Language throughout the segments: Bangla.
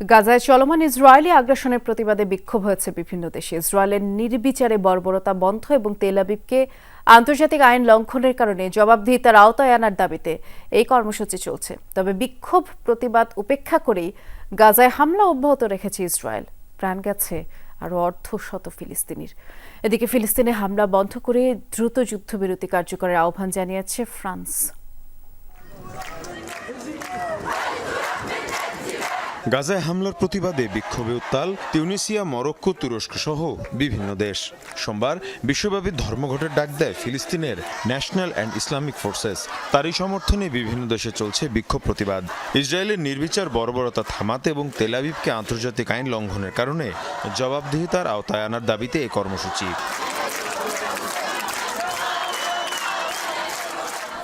গাজায় চলমান ইসরায়েলি আগ্রাসনের প্রতিবাদে বিক্ষোভ হয়েছে বিভিন্ন দেশে। ইসরায়েলের নির্বিচারে বর্বরতা বন্ধ এবং তেল আবিবকে আন্তর্জাতিক আইন লঙ্ঘনের কারণে জবাবদিহিতার আওতায় আনার দাবিতে এই কর্মসূচি চলছে। তবে বিক্ষোভ প্রতিবাদ উপেক্ষা করেই গাজায় হামলা অব্যাহত রেখেছে ইসরায়েল। প্রাণ গেছে আরও অর্ধ শত ফিলিস্তিনির। এদিকে ফিলিস্তিনে হামলা বন্ধ করে দ্রুত যুদ্ধবিরতি কার্যকরের আহ্বান জানিয়েছে ফ্রান্স। গাজায় হামলার প্রতিবাদে বিক্ষোভে উত্তাল তিউনিসিয়া, মরক্কো, তুরস্ক সহ বিভিন্ন দেশ। সোমবার বিশ্বব্যাপী ধর্মঘটের ডাক দেয় ফিলিস্তিনের ন্যাশনাল অ্যান্ড ইসলামিক ফোর্সেস। তারই সমর্থনে বিভিন্ন দেশে চলছে বিক্ষোভ প্রতিবাদ। ইসরায়েলের নির্বিচার বর্বরতা থামাতে এবং তেলাবিবকে আন্তর্জাতিক আইন লঙ্ঘনের কারণে জবাবদিহিতার আওতায় আনার দাবিতে এ কর্মসূচি।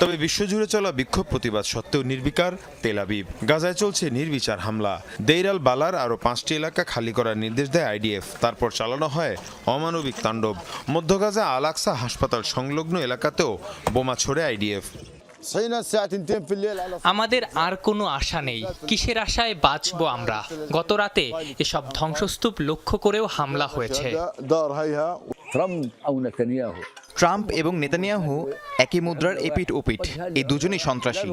তবে বিশ্বজুড়ে চলা বিক্ষোভ প্রতিবাদ সত্ত্বেও নির্বিকার তেলাবিব গাজায় চলছে নির্বিচার হামলা দেইরাল বালার আরও পাঁচটি এলাকা খালি করার নির্দেশ দেয় আইডিএফ তারপর চালানো হয় অমানবিক তাণ্ডব মধ্য গাজা আলাক্সা হাসপাতাল সংলগ্ন এলাকাতেও বোমা ছোড়ে আইডিএফ আমাদের আর কোনো আশা নেই কিসের আশায় বাঁচব আমরা গত রাতে এসব ধ্বংসস্তূপ লক্ষ্য করেও হামলা হয়েছে ট্রাম্প এবং নেতানিয়াহু একই মুদ্রার এপিট ওপিট এই দুজনেই সন্ত্রাসী।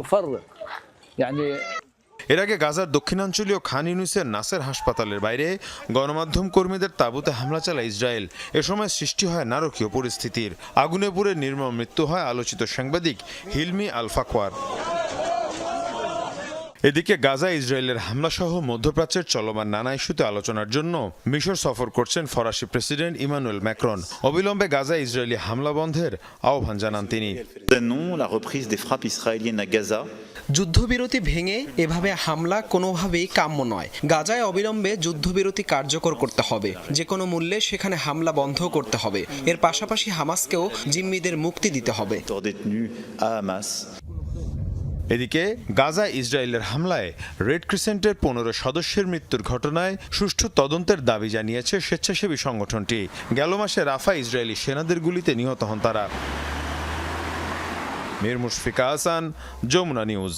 এর আগে গাজার দক্ষিণাঞ্চলীয় খান ইউনিসের নাসের হাসপাতালের বাইরে গণমাধ্যম কর্মীদের তাঁবুতে হামলা চালায় ইসরায়েল। এ সময় সৃষ্টি হয় নারকীয় পরিস্থিতির। আগুনে পুড়ে নির্মম মৃত্যু হয় আলোচিত সাংবাদিক হিলমি আলফাকোয়ার এদিকে গাজা ইসরায়েলের হামলা সহ মধ্যপ্রাচ্যের চলমান নানা ইস্যুতে আলোচনার জন্য মিশর সফর করছেন ফরাসি প্রেসিডেন্ট ইমানুয়েল ম্যাক্রন। অবিলম্বে গাজা ইসরায়েলি হামলা বন্ধের আহ্বান জানান তিনি। Non la reprise des frappes israéliennes à Gaza. যুদ্ধবিরতি ভেঙে এভাবে হামলা কোনোভাবেই কাম্য নয়। গাজায় অবিলম্বে যুদ্ধবিরতি কার্যকর করতে হবে। যে কোনো মূল্যে সেখানে হামলা বন্ধ করতে হবে। এর পাশাপাশি হামাসকেও জিম্মিদের মুক্তি দিতে হবে। এদিকে গাজা ইসরায়েলের হামলায় রেড ক্রিসেন্টের পনেরো সদস্যের মৃত্যুর ঘটনায় সুষ্ঠু তদন্তের দাবি জানিয়েছে স্বেচ্ছাসেবী সংগঠনটি। গেল মাসে রাফা ইসরায়েলি সেনাদের গুলিতে নিহত হন তারা। মির মুশফিকা হাসান যমুনা নিউজ।